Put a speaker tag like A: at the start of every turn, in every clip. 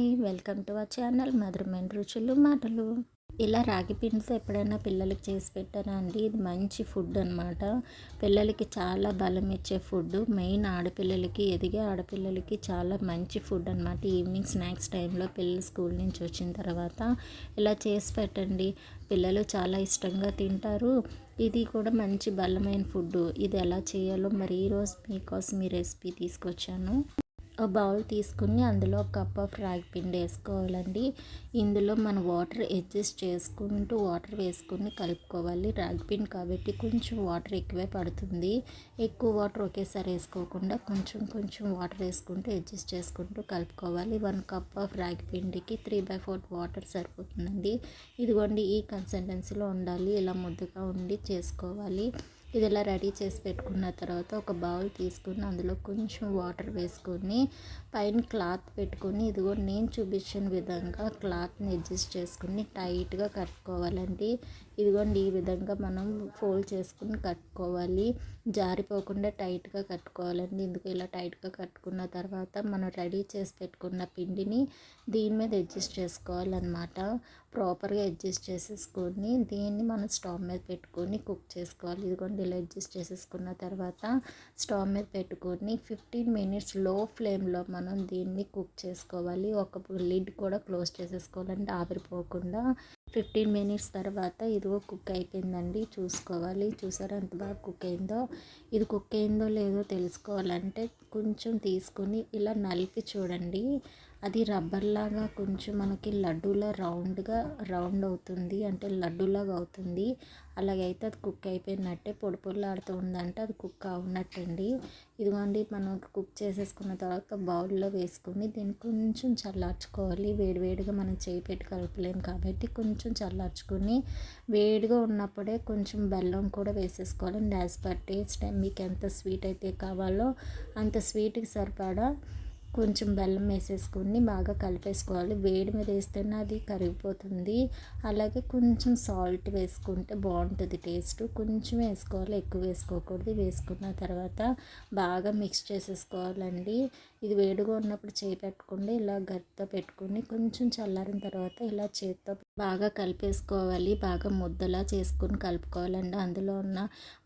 A: Hi welcome to our channel మధురమైన రుచులు మాటలు. ఇలా రాగి పిండితో ఎప్పుడైనా పిల్లలకి చేసి పెట్టారా అండి? ఇది మంచి ఫుడ్ అనమాట పిల్లలకి చాలా బలం ఇచ్చే ఫుడ్. మెయిన్ ఆడపిల్లలకి ఎదిగే ఆడపిల్లలకి చాలా మంచి ఫుడ్ అనమాట ఈవినింగ్ స్నాక్స్ టైంలో పిల్లలు స్కూల్ నుంచి వచ్చిన తర్వాత ఇలా చేసి పెట్టండి. పిల్లలు చాలా ఇష్టంగా తింటారు. ఇది కూడా మంచి బలమైన ఫుడ్. ఇది ఎలా చేయాలో మరి ఈరోజు మీకోసం ఈ రెసిపీ తీసుకొచ్చాను. బౌల్ తీసుకుని అందులో ఒక కప్ ఆఫ్ రాగి పిండి వేసుకోవాలండి. ఇందులో మన వాటర్ అడ్జస్ట్ చేసుకుంటూ వాటర్ వేసుకుని కలుపుకోవాలి. రాగి పిండి కాబట్టి కొంచెం వాటర్ ఎక్కువే పడుతుంది. ఎక్కువ వాటర్ ఒకేసారి వేసుకోకుండా కొంచెం కొంచెం వాటర్ వేసుకుంటూ అడ్జస్ట్ చేసుకుంటూ కలుపుకోవాలి. వన్ కప్ ఆఫ్ రాగి పిండికి త్రీ బై ఫోర్త్ వాటర్ సరిపోతుందండి. ఇదిగోండి ఈ కన్సిస్టెన్సీలో ఉండాలి. ఇలా ముద్దగా ఉండి చేసుకోవాలి. ఇది ఇలా రెడీ చేసి పెట్టుకున్న తర్వాత ఒక బౌల్ తీసుకుని అందులో కొంచెం వాటర్ వేసుకొని పైన క్లాత్ పెట్టుకొని ఇదిగో నేను చూపించిన విధంగా క్లాత్ని అడ్జస్ట్ చేసుకుని టైట్గా కట్టుకోవాలండి. ఇదిగోండి ఈ విధంగా మనం ఫోల్డ్ చేసుకుని కట్టుకోవాలి. జారిపోకుండా టైట్గా కట్టుకోవాలండి. ఇందుకు ఇలా టైట్గా కట్టుకున్న తర్వాత మనం రెడీ చేసి పెట్టుకున్న పిండిని దీని మీద అడ్జస్ట్ చేసుకోవాలన్నమాట. ప్రాపర్గా అడ్జస్ట్ చేసేసుకొని దీన్ని మనం స్టవ్ మీద పెట్టుకొని కుక్ చేసుకోవాలి. ఇదిగోండి ఇలా అడ్జస్ట్ చేసేసుకున్న తర్వాత స్టవ్ మీద పెట్టుకొని ఫిఫ్టీన్ మినిట్స్లో ఫ్లేమ్లో మనం దీన్ని కుక్ చేసుకోవాలి. ఒక లిడ్ కూడా క్లోజ్ చేసేసుకోవాలంటే ఆవిరిపోకుండా ఫిఫ్టీన్ మినిట్స్ తర్వాత ఇదిగో కుక్ అయిపోయిందండి. చూసుకోవాలి. చూసారా ఎంత బాగా కుక్ అయిందో? ఇది కుక్ అయిందో లేదో తెలుసుకోవాలంటే కొంచెం తీసుకొని ఇలా నలిపి చూడండి. అది రబ్బర్లాగా కొంచెం మనకి లడ్డూలా రౌండ్గా రౌండ్ అవుతుంది. అంటే లడ్డూలాగా అవుతుంది. అలాగైతే అది కుక్ అయిపోయినట్టే పొడి పొడిలాడుతూ ఉందంటే అది కుక్ అవునట్టండి. ఇదిగోండి మనం కుక్ చేసేసుకున్న తర్వాత బౌల్లో వేసుకుని దీన్ని కొంచెం చల్లార్చుకోవాలి. వేడివేడిగా మనం చేయి పెట్టి కలపలేము కాబట్టి కొంచెం చల్లార్చుకొని వేడిగా ఉన్నప్పుడే కొంచెం బెల్లం కూడా వేసేసుకోవాలి యాజ్ పర్ టేస్ట్ మీకు ఎంత స్వీట్ అయితే కావాలో అంత స్వీట్కి సరిపడా కొంచెం బెల్లం వేసేసుకుని బాగా కలిపేసుకోవాలి. వేడి మీద వేస్తేనే అది కరిగిపోతుంది. అలాగే కొంచెం సాల్ట్ వేసుకుంటే బాగుంటుంది టేస్ట్. కొంచెం వేసుకోవాలి ఎక్కువ వేసుకోకూడదు. వేసుకున్న తర్వాత బాగా మిక్స్ చేసేసుకోవాలండి. ఇది వేడిగా ఉన్నప్పుడు చేయి పెట్టుకుంటే ఇలా గట్టితో పెట్టుకుని కొంచెం చల్లారిన తర్వాత ఇలా చేతితో బాగా కలిపేసుకోవాలి. బాగా ముద్దలా చేసుకుని కలుపుకోవాలండి. అందులో ఉన్న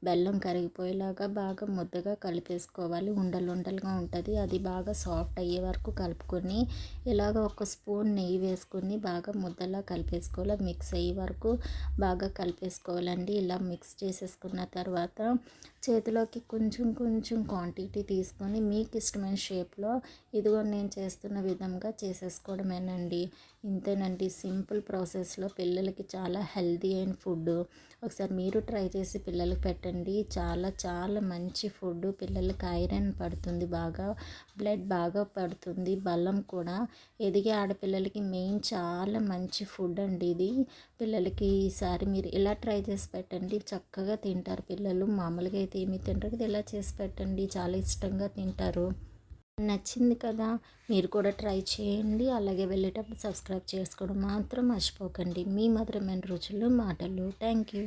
A: బెల్లం కరిగిపోయేలాగా బాగా ముద్దగా కలిపేసుకోవాలి. ఉండలు ఉండలుగా ఉంటుంది. అది బాగా సాఫ్ట్ అయ్యే వరకు కలుపుకొని ఇలాగ ఒక స్పూన్ నెయ్యి వేసుకొని బాగా ముద్దలా కలిపేసుకోవాలి. మిక్స్ అయ్యే వరకు బాగా కలిపేసుకోవాలండి. ఇలా మిక్స్ చేసేసుకున్న తర్వాత చేతిలోకి కొంచెం కొంచెం క్వాంటిటీ తీసుకొని మీకు ఇష్టమైన షేప్లో ఇదిగో నేను చేస్తున్న విధంగా చేసేసుకోవడమేనండి. ఇంతేనండి. సింపుల్ ప్రాసెస్లో పిల్లలకి చాలా హెల్దీ అయిన ఫుడ్ ఒకసారి మీరు ట్రై చేసి పిల్లలకి పెట్టండి. చాలా చాలా మంచి ఫుడ్ పిల్లలకి ఐరన్ పడుతుంది బాగా. బ్లడ్ బాగా పడుతుంది. బలం కూడా. ఎదిగే ఆడపిల్లలకి మెయిన్ చాలా మంచి ఫుడ్ అండి ఇది. పిల్లలకి ఈసారి మీరు ఇలా ట్రై చేసి పెట్టండి. చక్కగా తింటారు పిల్లలు. మామూలుగా అయితే ఏమి తింటారు ఇలా చేసి పెట్టండి. చాలా ఇష్టంగా తింటారు. నచ్చింది కదా? మీరు కూడా ట్రై చేయండి. అలాగే వెళ్ళేటప్పుడు సబ్స్క్రైబ్ చేసుకోవడం మాత్రం మర్చిపోకండి. మీ మధురమైన రుచులు మాటలు. Thank you.